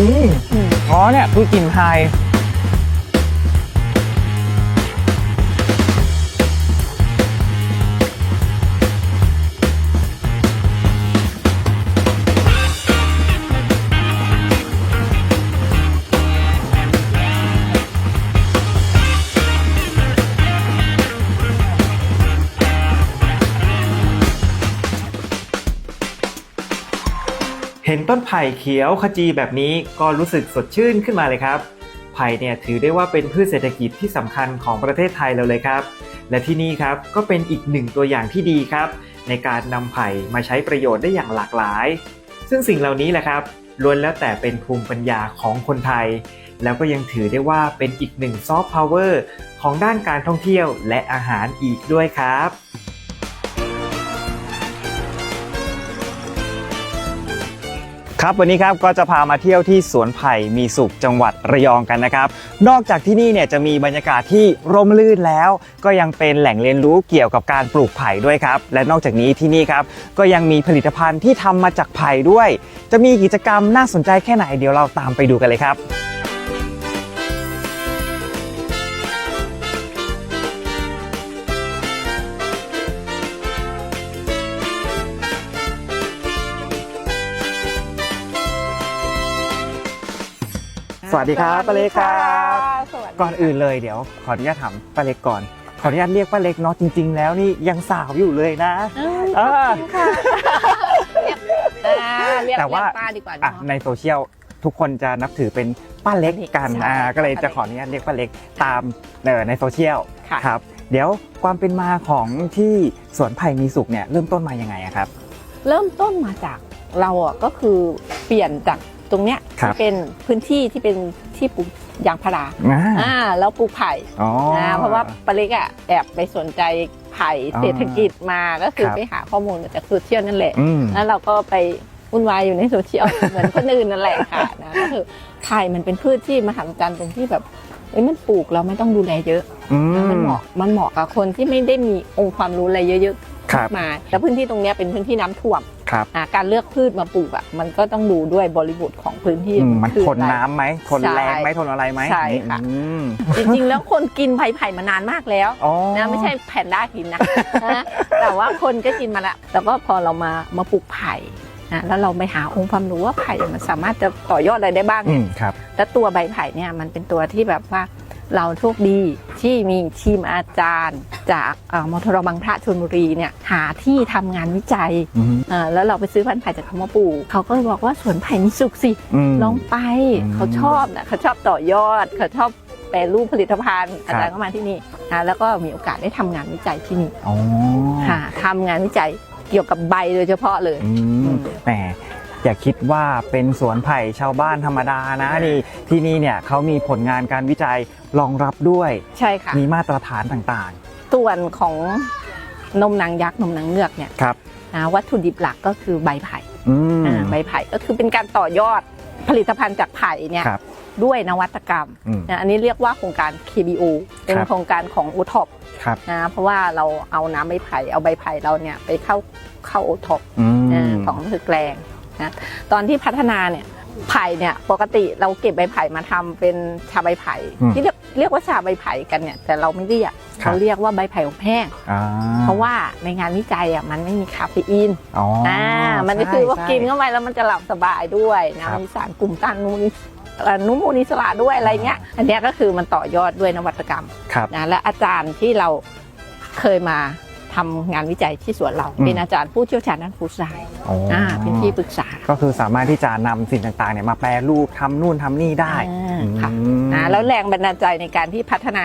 อืมอ๋อเนี่ยคือกลิ่นไท เห็นต้นไผ่เขียวขจีแบบนี้ก็รู้สึกสดชื่นขึ้นมาเลยครับ ไผ่เนี่ยถือได้ว่าเป็นพืชเศรษฐกิจที่สำคัญของประเทศไทยเราเลยครับ และที่นี่ครับก็เป็นอีกหนึ่งตัวอย่างที่ดีครับ ในการนำไผ่มาใช้ประโยชน์ได้อย่างหลากหลาย ซึ่งสิ่งเหล่านี้แหละครับล้วนแล้วแต่เป็นภูมิปัญญาของคนไทย แล้วก็ยังถือได้ว่าเป็นอีกหนึ่งซอฟต์พาวเวอร์ของด้านการท่องเที่ยวและอาหารอีกด้วยครับ ครับวันนี้ครับก็จะพามาเที่ยวที่สวนไผ่มีสุขจังหวัดระยองกันนะครับ นอกจากที่นี่เนี่ยจะมีบรรยากาศที่ร่มรื่นแล้ว ก็ยังเป็นแหล่งเรียนรู้เกี่ยวกับการปลูกไผ่ด้วยครับ และนอกจากนี้ที่นี่ครับก็ยังมีผลิตภัณฑ์ที่ทำมาจากไผ่ด้วย จะมีกิจกรรมน่าสนใจแค่ไหนเดี๋ยวเราตามไปดูกันเลยครับ วัสดีครับป้าเล็กครับสวัสดีก่อนอื่นเลยเดี๋ยวขออนุญาตถามป้าเล็กก่อน ขออนุญาตเรียกป้าเล็กเนาะจริง ๆ แล้วนี่ยังสาวอยู่เลยนะอืมอ่าขอบคุณค่ะเรียกอ่าเรียกแต่ว่าเรียกป้าดีกว่าอะเนาะในโซเชียลทุกคนจะนับถือเป็นป้าเล็กกันใช่อ่าก็เลยป้าเล็กจะขออนุญาตเรียกป้าเล็กตามเอ่อในโซเชียลค่ะครับ เดี๋ยวความเป็นมาของที่สวนไผ่มีสุขเนี่ยเริ่มต้นมายังไงอะครับ เริ่มต้นมาจากเราอะก็คือเปลี่ยนจาก ตรงเนี้ยครับที่เป็นพื้นที่ที่เป็นที่ปลูกยางพาราอ่าอ่าแล้วปลูกไผ่อ๋อนะเพราะว่าปาเล็กอะแอบไปสนใจไผ่อ๋อเศรษฐกิจมาก็คือครับ ไปหาข้อมูลมาจากโซเชียลนั่นแหละ อืม แล้วเราก็ไปวุ่นวายอยู่ในโซเชียล เหมือนคนอื่นนั่นแหละค่ะนะก็คือไผ่มันเป็นพืชที่มหัศจรรย์ตรงที่แบบเอ้ยมันปลูกเราไม่ต้องดูแลเยอะ อืมันเหมาะมันเหมาะกับคนที่ไม่ได้มีองค์ความรู้อะไรเยอะครับๆมาแต่พื้นที่ตรงเนี้ยเป็นพื้นที่น้ำท่วมครับอ่าการเลือกพืชมาปลูกอะมันก็ต้องดูด้วยบริบทของพื้นที่อืมมันคือทนอะไรน้ำไหมทนใช่แรงไหมทนอะไรไหมใช่ค่ะอืมจริงๆ แล้วคนกินไผ่ไผ่มานานมากแล้วอ๋อนะไม่ใช่แพนด้ากินนะนะแต่ว่าคนก็กินมาละแต่ก็พอเรามามาปลูกไผ่นะแล้วเราไปหาองค์ความรู้ว่าไผ่มันสามารถจะต่อยอดอะไรได้บ้างอืมครับแล้วตัวใบไผ่เนี่ยมันเป็นตัวที่แบบว่า เราโชคดีที่มีทีมอาจารย์ จากเอ่อมทรบางพระชลบุรีเนี่ยหาที่ทำงานวิจัยอืมอ่าแล้วเราไปซื้อพันธุ์ไผ่จากเขามาปลูกเขาก็บอกว่าสวนไผ่มีสุขสิมลองไปอืมเขาชอบนะเขาชอบต่อยอดเขาชอบแปรรูปผลิตภัณฑ์ครับอาจารย์ก็มาที่นี่นะแล้วก็มีโอกาสได้ทำงานวิจัยที่นี่อ๋อค่ะทำงานวิจัยเกี่ยวกับใบโดยเฉพาะเลยอือืมมแหม อย่าคิดว่าเป็นสวนไผ่ชาวบ้านธรรมดานะนี่ที่นี่เนี่ยเขามีผลงานการวิจัยรองรับด้วย ใช่ค่ะ มีมาตรฐานต่างส่วนของนมนางยักษ์นมนางเงือกเนี่ยๆ ครับนะวัตถุดิบหลักก็คือใบไผ่อืม อ่าใบไผ่ก็คือเป็นการต่อยอดผลิตภัณฑ์จากไผ่เนี่ยครับด้วยนวัตกรรมอืมนะอันนี้เรียกว่าโครงการ KBO เป็นครับ โครงการของ o t o p ครับนะเพราะว่าเราเอาน้ำใบไผ่เอาใบไผ่เราเนี่ยไปเข้าเข้า o t o p อืม ของคือแกลง นะตอนที่พัฒนาเนี่ยไผ่เนี่ยปกติเราเก็บใบไผ่มาทำเป็นชาใบไผ่อืมที่เรียกเรียกว่าชาใบไผ่กันเนี่ยแต่เราไม่เรียกครับเราเรียกว่าใบไผ่อบแห้งอ่าเพราะว่าในงานวิจัยอะมันไม่มีคาเฟอีนอ๋อออ่ามันก็คือว่าใช่กินเข้าไปแล้วมันจะหลับสบายด้วยนะครับมีสารกลุ่มต้านอนุมูลอิสเอ่ออนุมูลอิสระด้วยอะไรเงี้ย อันเนี้ยก็คือมันต่อยอดด้วยนวัตกรรมครับนะและอาจารย์ที่เราเคยมา ทำงานวิจัยที่สวนเราอืมเป็นอาจารย์ผู้เชี่ยวชาญด้านฟู้ดไซน์อ๋อออ่าเป็นที่ปรึกษา ก็คือสามารถที่จะนำสิ่งต่างๆเนี่ยมาแปรรูปทำนู่นทำนี่ได้อ่าค่ะอืมนะแล้วแรงบันดาลใจในการที่พัฒนา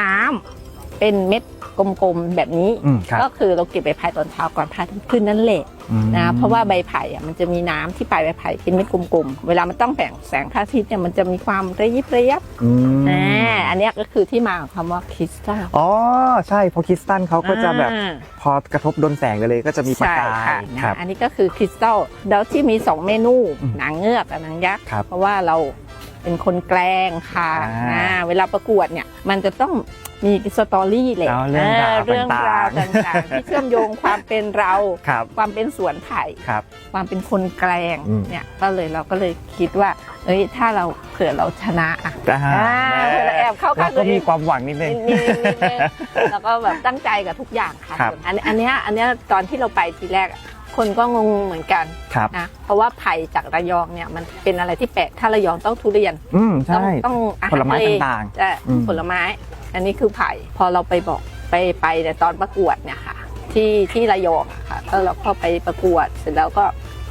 น้ำ เป็นเม็ดกลมๆแบบนี้ อืมครับ ก็คือเราเก็บใบไผ่ตอนเช้าก่อนพระอาทิตย์ขึ้นนั่นแหละอืมนะเพราะว่าใบไผ่อะมันจะมีน้ำที่ปลายใบไผ่เป็นเม็ดกลมๆเวลามันต้องแสงแสงพระอาทิตย์เนี่ยมันจะมีความระยิบระยับอืมอ่าอันเนี้ยก็คือที่มาของคำว่าคริสตัลอ๋อใช่เพราะคริสตัลเขาก็จะแบบอ่า พอกระทบโดนแสงเลยก็จะมีประใช่กายค่ะครับ นะอันนี้ก็คือคริสตัลแล้วที่มีสองเมนูอืมหนังเงือกกับหนังยักษ์ครับเพราะว่าเราเป็นคนแกล้งค่ะอ่าอ่าเวลาประกวดเนี่ยมันจะต้อง มีสตอรี่แหละเอาเรื่องราวเรื่องราวต่างๆ ต่างๆที่เชื่อมโยงความเป็นเรา ครับ ความเป็นสวนไผ่ครับ ความเป็นคนแกลงอืม เนี่ยก็เลยเราก็เลยคิดว่า เอ้ยถ้าเราเผื่อเราชนะอะอ่าอ่าเผื่อเราแอบเข้าเราข้างตัก็วเอมีง ความหวังนิดนึงนิดนึงนิดนึงแล้วก็แบบตั้งใจกับทุกอย่างค่ะครับส่วนอันอันเนี้ยอันเนี้ยตอนที่เราไปทีแรกอะคนก็งงเหมือนกันครับ นะเพราะว่าไผ่จากระยองเนี่ยมันเป็นอะไรที่แปลกถ้าระยองต้องทุเรียนอืม ต้องใช่ ต้องอาหารผลไม้ทะเลต่างๆแต่อืม ผลไม้ อันนี้คือไผ่ พอเราไปบอกไปไปในตอนประกวดเนี่ยค่ะ ที่ที่ระยองอะค่ะก็เราก็ไปประกวดเสร็จแล้วก็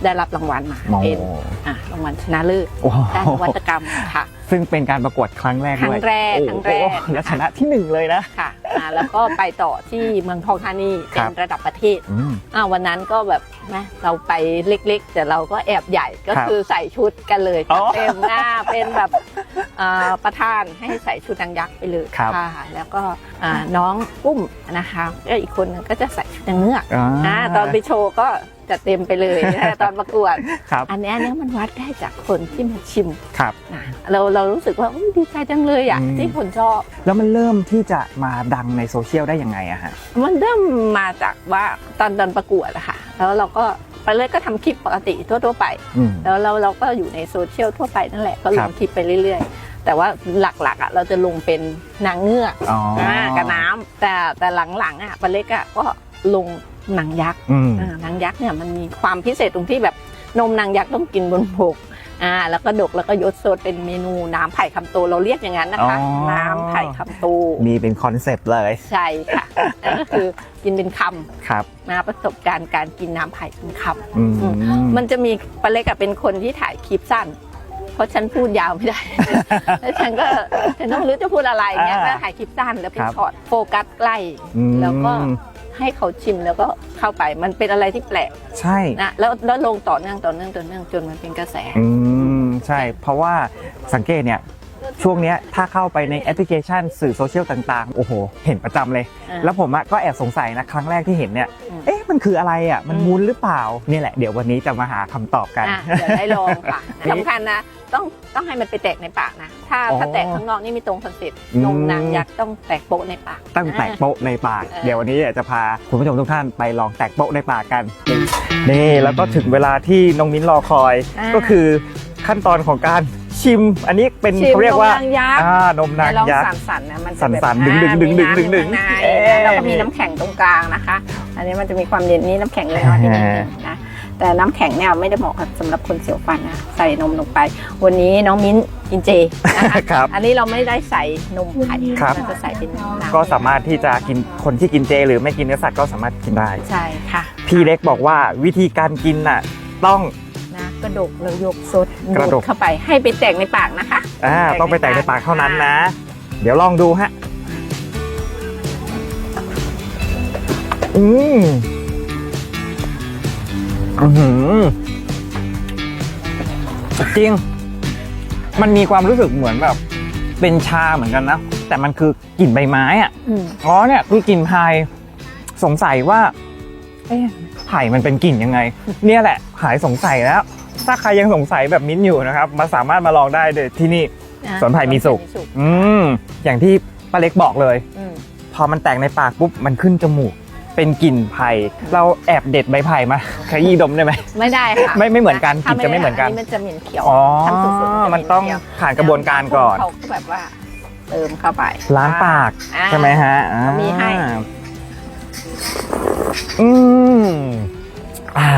ได้รับรางวัลมาโอ้ เป็นอะรางวัลชนะเลิศโอ้โหด้านนวัตกรรมค่ะ ซึ่งเป็นการประกวดครั้งแรกครั้ด้วยงแรกโอ้ครั้งโหแรก และชนะที่หนึ่งเลยนะ ค่ะอ่าแล้วก็ไปต่อที่เมืองทองธานีคเป็รันบระดับประเทศอืม อ่าวันนั้นก็แบบนะเราไปเล็กๆ แต่เราก็แอบใหญ่ก็ครับคือใส่ชุดกันเลยอ๋อ เต็มหน้าเป็นแบบอ่า ประธานให้ใส่ชุดนางยักษ์ไปเลยครับค่ะแล้วก็อ่าน้องปุ้มนะคะแล้วอีกคนนึงก็จะใส่ชุดนางเงือกอ่าอ่าตอนไปโชว์ก็จะเต็มไปเลยนะคะตอนประกวดครับอันเนี้ยเนี่ยมันวัดได้จากคนที่มาชิมครับนะเราเรารู้สึกว่าอุ๊ยดีใจจังเลยอะอืมที่คนชอบ แล้วมันเริ่มที่จะมาดังในโซเชียลได้ยังไงอะฮะมันเริ่มมาจากว่าตอนตอนประกวดอะค่ะ แล้วเราก็ ไปเลยก็ทำคลิปปกติทั่วๆไปอืมแล้วเราเราก็อยู่ในโซเชียลทั่วไปนั่นแหละก็ลครังบคลิปไปเรื่อย ๆ แต่ว่าหลักๆอะเราจะลงเป็นนางเงือกอ๋ออ่ากับน้ำแต่แต่หลังๆอะปลาเล็กอะก็ลงนางยักษ์อืมอ่านางยักษ์เนี่ยมันมีความพิเศษตรงที่แบบนมนางยักษ์ต้องกินบนบก อ่าแล้วก็ดกแล้วก็ยศโซดเป็นเมนูน้ำไผ่คำโตเราเรียกอย่างนั้นนะคะ อ๋อ น้ำไผ่คำโตมีเป็นคอนเซปต์เลยใช่ค่ะนั่นก็คือกินเป็นคำครับนะประสบการณ์การกินน้ำไผ่เป็นคำ อืมมันจะมีปาเล็กอะเป็นคนที่ถ่ายคลิปสั้น เพราะฉันพูดยาวไม่ได้ แล้วฉันก็ฉันต้องรู้จะพูดอะไรเงี้ยอ่าก็ถ่ายคลิปสั้นแล้วเป็นครับ ช็อตโฟกัสใกล้ อืมแล้วก็ ให้เขาชิมแล้วก็เข้าไปมันเป็นอะไรที่แปลกใช่นะแล้วแล้วลงต่อเนื่องต่อเนื่องต่อเนื่องจนมันเป็นกระแส อืมใช่ เพราะว่าสังเกตเนี่ยช่วงเนี้ยถ้าเข้าไปในแอปพลิเคชันสื่อโซเชียลต่างๆ โอ้โห เห็นประจำเลยอ่าแล้วผมอะก็แอบสงสัยนะครั้งแรกที่เห็นเนี่ยอืมเอ๊ะ มันคืออะไรอะมันอืมมุนหรือเปล่าเนี่ยแหละ เดี๋ยววันนี้จะมาหาคำตอบกันอะเดี๋ยวได้ลองค่ะนี่สำคัญนะ ต้องต้องให้มันไปแตกในปากนะ ถ้าอ๋อ ถ้าแตกข้างนอกนี่ไม่ตรงคอนเซ็ปต์อืมนมนางยักษ์ต้องแตกโปะในปาก ตั้งแตกโป๊ะในปาก เออ เดี๋ยววันนี้จะพาคุณผู้ชมทุกท่านไปลองแตกโป๊ะในปากกัน นี่แล้วก็ถึงเวลาที่น้องมิ้นรอคอยอ่าก็คือขั้นตอนของการชิม อันนี้เป็นชิมเขาเรียกว่านมนางยักษ์อ่านมนางลองยักษ์ สั่นๆนะมันจะสั่แบบนๆดึงๆอ่าดึงๆมีน้ำดึงๆอยู่ข้างในเอ๊ะแล้วก็มีน้ำแข็งตรงกลางนะคะ อันนี้มันจะมีความเย็นนี่น้ำแข็งเลยน้อยนิดนึงนะ แต่น้ำแข็งเนี่ยไม่ได้เหมาะกับสำหรับคนเสียวฟันนะใส่นมลงไป วันนี้น้องมิ้นกินเจนะคะครับอันนี้เราไม่ได้ใส่นมไข่ครับเราจะใส่เป็นน้ำก็สามารถที่จะกินคนที่กินเจ หรือไม่กินเนื้อสัตว์ก็สามารถกินได้ใช่ค่ะ พี่เล็กบอกว่าวิธีการกินน่ะต้องนะกระดกแล้วยกซดกระดดูกดเข้าไปให้ไปแตกในปากนะคะอ่าแตกในต้องไปแตกในปากเท่านั้นนะ เดี๋ยวลองดูฮะอืม อือหือจริง มันมีความรู้สึกเหมือนแบบ เป็นชาเหมือนกันนะ แต่มันคือกลิ่นใบไม้อะอืมอ๋อเนี่ยคือกลิ่นไผ่สงสัยว่าเอ๊ะไผ่มันเป็นกลิ่นยังไง เนี่ยแหละหายสงสัยแล้ว ถ้าใครยังสงสัยแบบมิ้นอยู่นะครับ มาสามารถมาลองได้เลยที่นี่ะสวนไผ่มีสุข อืมอย่างที่ป้าเล็กบอกเลย อืมพอมันแตกในปากปุ๊บมันขึ้นจมูก เป็นกลิ่นไผ่เราแอบเด็ดใบไผ่มาขยี้ดมได้ไหม ไม่ได้ค่ะไม่ไม่เหมือนกันถ้ากลิ่นจะไม่เหมือนกันมันจะเหม็นเขียวอ๋อทำสุดๆจะเหมันต้องเขียวผ่านกระบวนการก่อนเขาก็แบบว่าเติมเข้าไปล้างปากอ่าใช่ไหมฮะอ่ามีให้อืมอ่า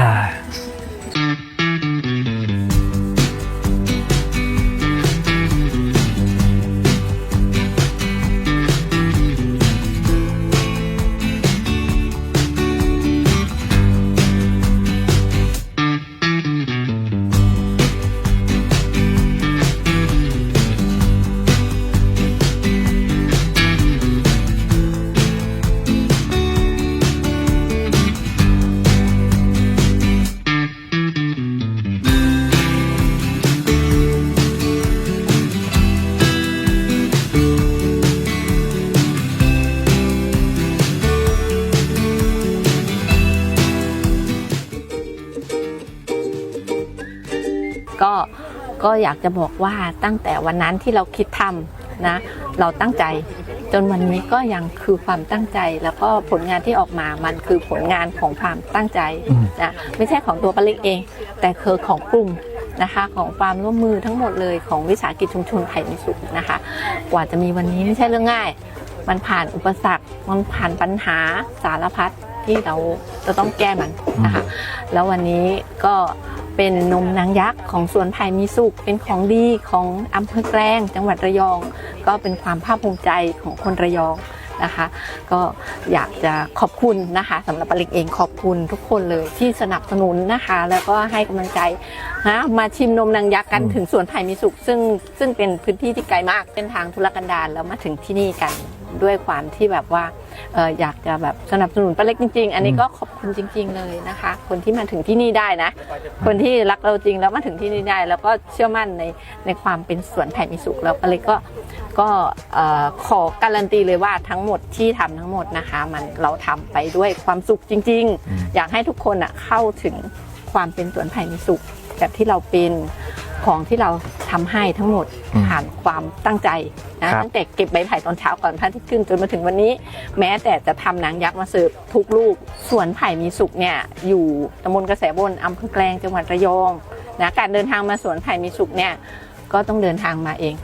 ก็อยากจะบอกว่าตั้งแต่วันนั้นที่เราคิดทำนะเราตั้งใจจจนวันนี้ก็ยังคือความตั้งใจ แล้วก็ผลงานที่ออกมามันคือผลงานของความตั้งใจอืมนะไม่ใช่ของตัวปาเล็กเอง แต่คือของกลุ่มนะคะของความร่วมมือทั้งหมดเลยของวิสาหกิจชุมชนไผ่มิสุขนะคะ กว่าจะมีวันนี้ไม่ใช่เรื่องง่าย มันผ่านอุปสรรคมันผ่านปัญหาสารพัดที่เราจะต้องแก้มันนะคะแล้ววันนี้ก็ เป็นนมนางยักษ์ของสวนไผ่มีสุข เป็นของดีของอำเภอแกลงจังหวัดระยอง ก็เป็นความภาคภูมิใจของคนระยองนะคะ ก็อยากจะขอบคุณนะคะสำหรับปาริกเองขอบคุณทุกคนเลยที่สนับสนุนนะคะ แล้วก็ให้กำลังใจนะมาชิมนมนางยักษ์กันถึงสวนไผ่มีสุข ซึ่งซึ่งเป็นพื้นที่ที่ไกลมากเป็นทางธุรกันดารแล้วมาถึงที่นี่กัน ด้วยความที่แบบว่าเอออยากจะแบบสนับสนุนป้าเล็กจริง ๆ อันนี้ก็ขอบคุณจริง ๆ เลยนะคะ คนที่มาถึงที่นี่ได้นะ คนที่รักเราจริงแล้วมาถึงที่นี่ได้ แล้วก็เชื่อมั่นในในความเป็นสวนไผ่มีสุขแล้วป้าเล็กก็ก็เอ่อขอการันตีเลยว่าทั้งหมดที่ทำทั้งหมดนะคะ มันเราทำไปด้วยความสุขจริงอืมๆอยากให้ทุกคนอะเข้าถึงความเป็นสวนไผ่มีสุขแบบที่เราเป็น ของที่เราทำให้ทั้งหมดอืมผ่านความตั้งใจนะครับ ตั้งแต่เก็บใบไผ่ตอนเช้าก่อนพระอาทิตย์ขึ้นจนมาถึงวันนี้ แม้แต่จะทำหนังยักษ์มาเสิร์ฟทุกลูกสวนไผ่มีสุขเนี่ยอยู่ตำบลกระแสบนอำเภอแกลงจังหวัดระยองนะการเดินทางมาสวนไผ่มีสุขเนี่ยก็ต้องเดินทางมาเอง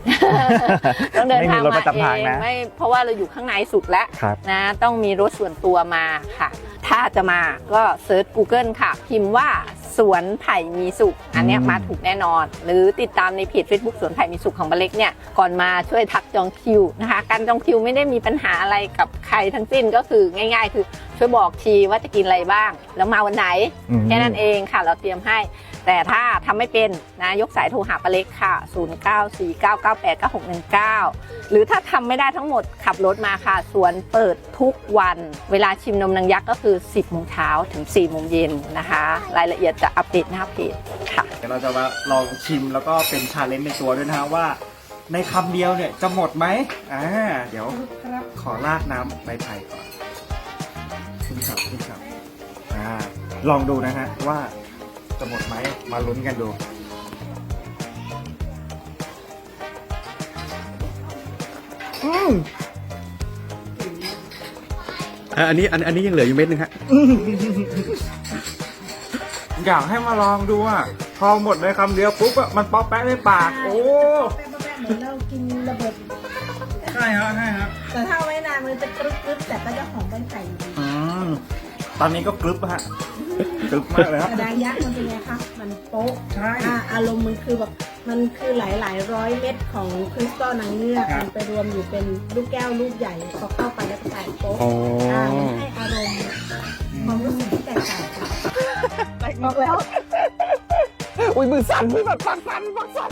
ต้องเดินทางไม่มีรถมาประจำทางเองนะ ไม่เพราะว่าเราอยู่ข้างในสุดแล้ว ครับ นะต้องมีรถส่วนตัวมาค่ะ ถ้าจะมาก็เซิร์ช Google ค่ะ พิมพ์ว่าสวนไผ่มีสุข อันเนี้ยอืมมาถูกแน่นอน หรือติดตามในเพจ Facebook สวนไผ่มีสุขของบาเล็กเนี่ย ก่อนมาช่วยทักจองคิวนะคะ การจองคิวไม่ได้มีปัญหาอะไรกับใครทั้งสิ้นก็คือง่าย ๆ คือช่วยบอกทีว่าจะกินอะไรบ้าง แล้วมาวันไหนอืมแค่นั้นเองค่ะ เราเตรียมให้ แต่ถ้าทำไม่เป็นนะยกสายโทรหาปาเล็กค่ะ 0949989619 หรือถ้าทำไม่ได้ทั้งหมดขับรถมาค่ะ สวนเปิดทุกวัน เวลาชิมนมนางยักษ์ก็คือ 10โมงเช้าถึง4โมงเย็นนะคะ รายละเอียดจะอัปเดตหน้าเพจค่ะ เดี๋ยวเราจะมาลองชิมแล้วก็เป็นชาเลนจ์ในตัวด้วยนะฮะว่า ในคำเดียวเนี่ยจะหมดไหมอ่าเดี๋ยวขอราดน้ำใบไผ่ก่อนคุณครับคุณครับอ่าลองดูนะฮะว่า จะหมดไหมมาลุ้นกันดูอืมอะอันนี้อันอันนี้ยังเหลืออยู่เม็ดนึงฮะ อยากให้มาลองดูอะพอหมดในคำเดียวปุ๊บอะมันป๊อปแป๊ะในปาก โอ้แป้งแป้งเหมือนเรากินระเบิด ใช่ฮะใช่ฮะแต่ถ้าเอาไว้นานมันจะกรึบกรึบแต่ก็จะหอมใบไผ่อยู่ดีอืมตอนนี้ก็กรึบฮะก รึบมากเลยครับกระดางยักษ์มันเป็นไงคะ มันโป๊ะใช่ อ่าอารมณ์มันคือแบบมันคือหลายหลายๆร้อยเม็ดของคริสตัลนางเงือกครับ มันไปรวมอยู่เป็นลูกแก้วลูกใหญ่พอเข้าไปแล้วก็แตกโป๊ะอ๋ออ่ามันให้อารมณ์ความรู้สึกที่แตกต่างกันบอกแล้ว อุ้ยมือสั่นมือแบบสั่นสั่นสั่น